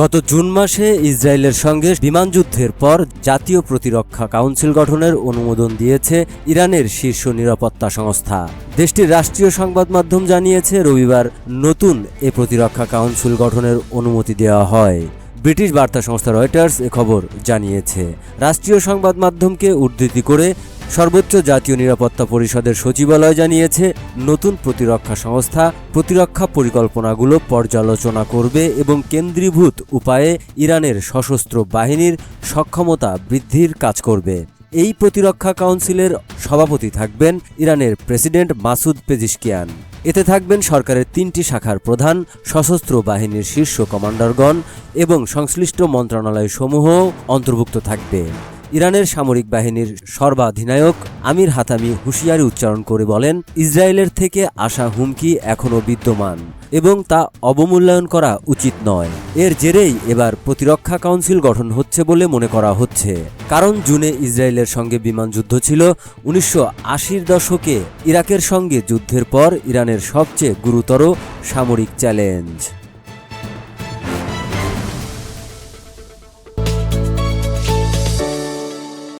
গত জুন মাসে ইসরায়েলের সঙ্গে বিমান যুদ্ধের পর জাতীয় প্রতিরক্ষা কাউন্সিল গঠনের অনুমোদন দিয়েছে ইরানের শীর্ষ নিরাপত্তা সংস্থা। দেশটির রাষ্ট্রীয় সংবাদ মাধ্যম জানিয়েছে, রবিবার নতুন এ প্রতিরক্ষা কাউন্সিল গঠনের অনুমতি দেওয়া হয়। ব্রিটিশ বার্তা সংস্থা রয়টার্স এ খবর জানিয়েছে, রাষ্ট্রীয় সংবাদ মাধ্যমকে উদ্ধৃতি করে সর্বোচ্চ জাতীয় নিরাপত্তা পরিষদের সচিবালয় জানিয়েছে, নতুন প্রতিরক্ষা সংস্থা প্রতিরক্ষা পরিকল্পনাগুলো পর্যালোচনা করবে এবং কেন্দ্রীভূত উপায়ে ইরানের সশস্ত্র বাহিনীর সক্ষমতা বৃদ্ধির কাজ করবে। এই প্রতিরক্ষা কাউন্সিলের সভাপতি থাকবেন ইরানের প্রেসিডেন্ট মাসুদ পেজিশকিয়ান। এতে থাকবেন সরকারের তিনটি শাখার প্রধান, সশস্ত্র বাহিনীর শীর্ষ কমান্ডারগণ এবং সংশ্লিষ্ট মন্ত্রণালয়সমূহ অন্তর্ভুক্ত থাকবে। ইরানের সামরিক বাহিনীর সর্বাধিনায়ক আমির হাতামি হুঁশিয়ারি উচ্চারণ করে বলেন, ইসরায়েলের থেকে আসা হুমকি এখনও বিদ্যমান এবং তা অবমূল্যায়ন করা উচিত নয়। এর জেরেই এবার প্রতিরক্ষা কাউন্সিল গঠন হচ্ছে বলে মনে করা হচ্ছে। কারণ জুনে ইসরায়েলের সঙ্গে বিমান যুদ্ধ ছিল, উনিশশো আশির দশকে ইরাকের সঙ্গে যুদ্ধের পর ইরানের সবচেয়ে গুরুতর সামরিক চ্যালেঞ্জ।